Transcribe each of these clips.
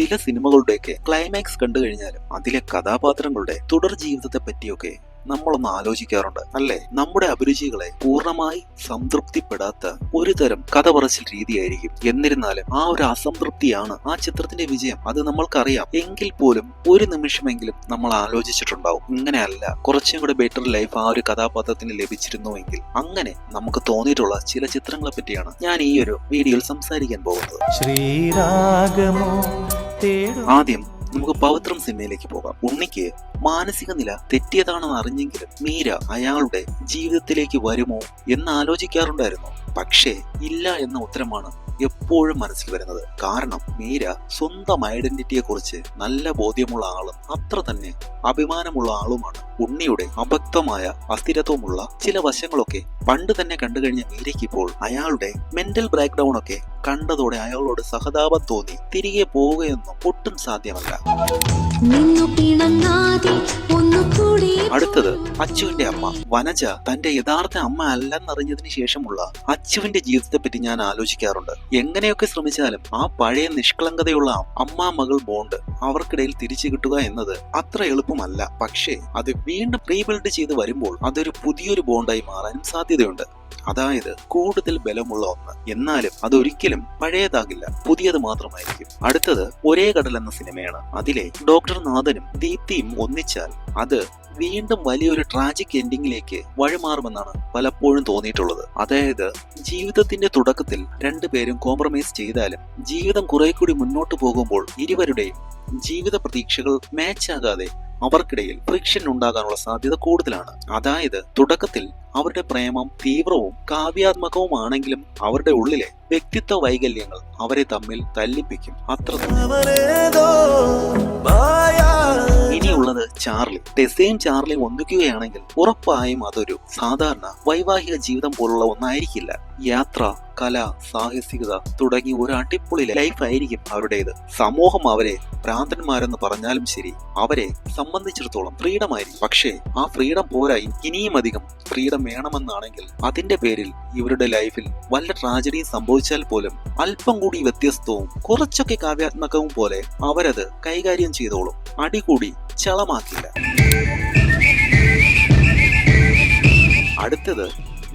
ചില സിനിമകളുടെയൊക്കെ ക്ലൈമാക്സ് കണ്ടു കഴിഞ്ഞാലും അതിലെ കഥാപാത്രങ്ങളുടെ തുടർ ജീവിതത്തെ പറ്റിയൊക്കെ നമ്മളൊന്ന് ആലോചിക്കാറുണ്ട് അല്ലെ? നമ്മുടെ അഭിരുചികളെ പൂർണമായി സംതൃപ്തിപ്പെടാത്ത ഒരു തരം കഥ പറച്ചിൽ രീതിയായിരിക്കും. എന്നിരുന്നാലും ആ ഒരു അസംതൃപ്തിയാണ് ആ ചിത്രത്തിന്റെ വിജയം. അത് നമ്മൾക്കറിയാം. എങ്കിൽ പോലും ഒരു നിമിഷമെങ്കിലും നമ്മൾ ആലോചിച്ചിട്ടുണ്ടാവും. ഇങ്ങനെയല്ല കുറച്ചും കൂടെ ബെറ്റർ ലൈഫ് ആ ഒരു കഥാപാത്രത്തിന് ലഭിച്ചിരുന്നുവെങ്കിൽ അങ്ങനെ നമുക്ക് തോന്നിയിട്ടുള്ള ചില ചിത്രങ്ങളെ പറ്റിയാണ് ഞാൻ ഈ ഒരു വീഡിയോയിൽ സംസാരിക്കാൻ പോകുന്നത്. ശ്രീരാഗമോ ആദ്യം നമുക്ക് പവിത്രം സിനിമയിലേക്ക് പോകാം. ഉണ്ണിക്ക് മാനസിക നില തെറ്റിയതാണെന്ന് അറിഞ്ഞെങ്കിലും മീര അയാളുടെ ജീവിതത്തിലേക്ക് വരുമോ എന്ന് ആലോചിക്കാറുണ്ടായിരുന്നു. പക്ഷേ ഇല്ല എന്ന ഉത്തരമാണ് എപ്പോഴും മനസ്സിൽ വരുന്നത്. കാരണം മീര സ്വന്തം ഐഡന്റിറ്റിയെ കുറിച്ച് നല്ല ബോധ്യമുള്ള ആളും അത്ര തന്നെ അഭിമാനമുള്ള ആളുമാണ്. ഉണ്ണിയുടെ അഭക്തമായ അസ്ഥിരത്വമുള്ള ചില വശങ്ങളൊക്കെ പണ്ട് തന്നെ കണ്ടു കഴിഞ്ഞ മീരയ്ക്ക് ഇപ്പോൾ അയാളുടെ മെന്റൽ ബ്രേക്ക് ഡൗൺ ഒക്കെ കണ്ടതോടെ അയാളോട് സഹതാപം തോന്നി. തിരികെ പോവുകയൊന്നും ഒട്ടും സാധ്യമല്ല. അടുത്തത് അച്ചുവിന്റെ അമ്മ. വനജ തന്റെ യഥാർത്ഥ അമ്മ അല്ലെന്നറിഞ്ഞതിന് ശേഷമുള്ള അച്ചുവിന്റെ ജീവിതത്തെ പറ്റി ഞാൻ ആലോചിക്കാറുണ്ട്. എങ്ങനെയൊക്കെ ശ്രമിച്ചാലും ആ പഴയ നിഷ്കളങ്കതയുള്ള അമ്മ മകൾ ബോണ്ട് അവർക്കിടയിൽ തിരിച്ചു കിട്ടുക എന്നത് അത്ര എളുപ്പമല്ല. പക്ഷേ അത് വീണ്ടും റീബിൽഡ് ചെയ്ത് വരുമ്പോൾ അതൊരു പുതിയൊരു ബോണ്ടായി മാറാനും സാധ്യതയുണ്ട്. അതായത് കൂടുതൽ ബലമുള്ള ഒന്ന്. എന്നാലും അതൊരിക്കലും പഴയതാകില്ല. പുതിയത് മാത്രമായിരിക്കും. അടുത്തത് ഒരേ കടൽ എന്ന സിനിമയാണ്. അതിലെ ഡോക്ടർ നാഥനും ദീപ്തിയും ഒന്നിച്ചാൽ അത് വീണ്ടും വലിയൊരു ട്രാജിക് എൻഡിങ്ങിലേക്ക് വഴിമാറുമെന്നാണ് പലപ്പോഴും തോന്നിയിട്ടുള്ളത്. അതായത് ജീവിതത്തിന്റെ തുടക്കത്തിൽ രണ്ടുപേരും കോംപ്രമൈസ് ചെയ്താലും ജീവിതം കുറെ കൂടി മുന്നോട്ട് പോകുമ്പോൾ ഇരുവരുടെയും ജീവിത പ്രതീക്ഷകൾ മാച്ച് ആകാതെ അവർക്കിടയിൽ ഫ്രിക്ഷൻ ഉണ്ടാകാനുള്ള സാധ്യത കൂടുതലാണ്. അതായത് തുടക്കത്തിൽ അവരുടെ പ്രേമം തീവ്രവും കാവ്യാത്മകവുമാണെങ്കിലും അവരുടെ ഉള്ളിലെ വ്യക്തിത്വ വൈകല്യങ്ങൾ അവരെ തമ്മിൽ തല്ലിപ്പിക്കും. അത്ര ഇനിയുള്ളത് ചാർലി. ടെസയും ചാർലി ഒന്നിക്കുകയാണെങ്കിൽ ഉറപ്പായും അതൊരു സാധാരണ വൈവാഹിക ജീവിതം പോലുള്ള ഒന്നായിരിക്കില്ല. യാത്ര കല സാഹസികത തുടങ്ങി ഒരു അടിപൊളി ലൈഫ് ആയിരിക്കും അവരുടേത്. സമൂഹം അവരെ ഭ്രാന്തന്മാരെന്ന് പറഞ്ഞാലും ശരി അവരെ സംബന്ധിച്ചിടത്തോളം ഫ്രീഡം ആയിരിക്കും പക്ഷേ ആ ഫ്രീഡം പോരായി ഇനിയും അധികം ഫ്രീഡം വേണമെന്നാണെങ്കിൽ അതിന്റെ പേരിൽ ഇവരുടെ ലൈഫിൽ വല്ല ട്രാജഡിയും സംഭവിച്ചാൽ പോലും അല്പം കൂടി വ്യത്യസ്തവും കുറച്ചൊക്കെ കാവ്യാത്മകവും പോലെ അവരത് കൈകാര്യം ചെയ്തോളും. അടികൂടി ചളമാക്കില്ല. അടുത്തത്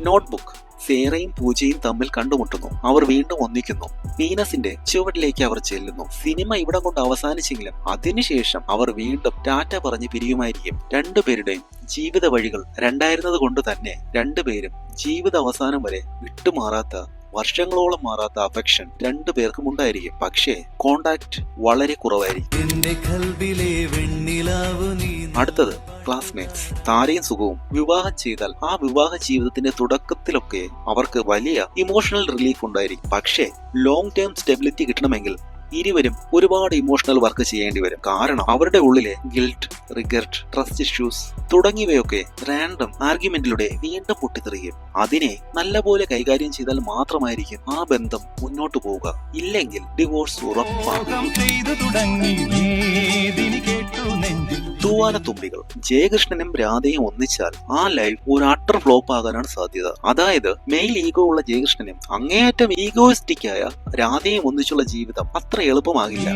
നോട്ട്ബുക്ക്. സേറയും പൂജയും തമ്മിൽ കണ്ടുമുട്ടുന്നു. അവർ വീണ്ടും ഒന്നിക്കുന്നു. വീനസിന്റെ ചുവട്ടിലേക്ക് അവർ ചെല്ലുന്നു. സിനിമ ഇവിടെ കൊണ്ട് അവസാനിച്ചെങ്കിലും അതിനുശേഷം അവർ വീണ്ടും ടാറ്റ പറഞ്ഞ് പിരിയുമായിരിക്കും. രണ്ടുപേരുടെയും ജീവിത വഴികൾ രണ്ടായിരുന്നത് കൊണ്ട് തന്നെ രണ്ടുപേരും ജീവിത അവസാനം വരെ വിട്ടുമാറാത്ത വർഷങ്ങളോളം മാറാത്ത അഫെക്ഷൻ രണ്ടുപേർക്കും ഉണ്ടായിരിക്കും. പക്ഷേ കോണ്ടാക്ട് വളരെ കുറവായിരിക്കും. അടുത്തത് ക്ലാസ്മേറ്റ്സ് താരയും സുഖവും വിവാഹം ചെയ്താൽ ആ വിവാഹ ജീവിതത്തിന്റെ തുടക്കത്തിലൊക്കെ അവർക്ക് വലിയ ഇമോഷണൽ റിലീഫ് ഉണ്ടായിരിക്കും. പക്ഷേ ലോങ് ടേം സ്റ്റെബിലിറ്റി കിട്ടണമെങ്കിൽ ഇരുവരും ഒരുപാട് ഇമോഷണൽ വർക്ക് ചെയ്യേണ്ടി വരും. കാരണം അവരുടെ ഉള്ളിലെ ഗിൽറ്റ് റിഗർട്ട് ട്രസ്റ്റ് ഇഷ്യൂസ് തുടങ്ങിയവയൊക്കെ റാൻഡം ആർഗ്യുമെന്റിലൂടെ വീണ്ടും പൊട്ടിത്തെറിയും. അതിനെ നല്ലപോലെ കൈകാര്യം ചെയ്താൽ മാത്രമായിരിക്കും ആ ബന്ധം മുന്നോട്ട് പോവുക. ഇല്ലെങ്കിൽ ഡിവോഴ്സ് ഉറപ്പാണ് നെഞ്ചിൽ തുമ്പികൾ. ജയകൃഷ്ണനും രാധയും ഒന്നിച്ചാൽ ആ ലൈഫ് ഒരു അട്ടർ ഫ്ലോപ്പ് ആകാനാണ് സാധ്യത. അതായത് മെയിൽ ഈഗോ ഉള്ള ജയകൃഷ്ണനും അങ്ങേയറ്റം ഈഗോയിസ്റ്റിക് ആയ രാധയും ഒന്നിച്ചുള്ള ജീവിതം അത്ര എളുപ്പമാകില്ല.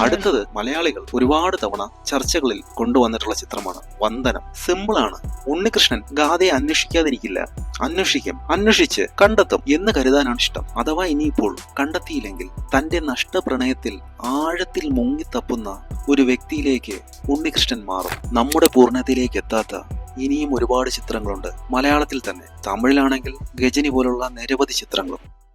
അടുത്തത് മലയാളികൾ ഒരുപാട് തവണ ചർച്ചകളിൽ കൊണ്ടുവന്നിട്ടുള്ള ചിത്രമാണ് വന്ദനം. സിമ്പിൾ ആണ്. ഉണ്ണികൃഷ്ണൻ ഗാഥയെ അന്വേഷിക്കാതിരിക്കില്ല. അന്വേഷിക്കും അന്വേഷിച്ച് കണ്ടെത്തും എന്ന് കരുതാനാണ് ഇഷ്ടം. അഥവാ ഇനിയിപ്പോൾ കണ്ടെത്തിയില്ലെങ്കിൽ തന്റെ നഷ്ടപ്രണയത്തിൽ ആഴത്തിൽ മുങ്ങിത്തപ്പുന്ന ഒരു വ്യക്തിയിലേക്ക് ഉണ്ണികൃഷ്ണൻ മാറും. നമ്മുടെ പൂർണതയിലേക്ക് എത്താത്ത ഇനിയും ഒരുപാട് ചിത്രങ്ങളുണ്ട്. മലയാളത്തിൽ തന്നെ. തമിഴിലാണെങ്കിൽ ഗജനി പോലുള്ള നിരവധി ചിത്രങ്ങളും.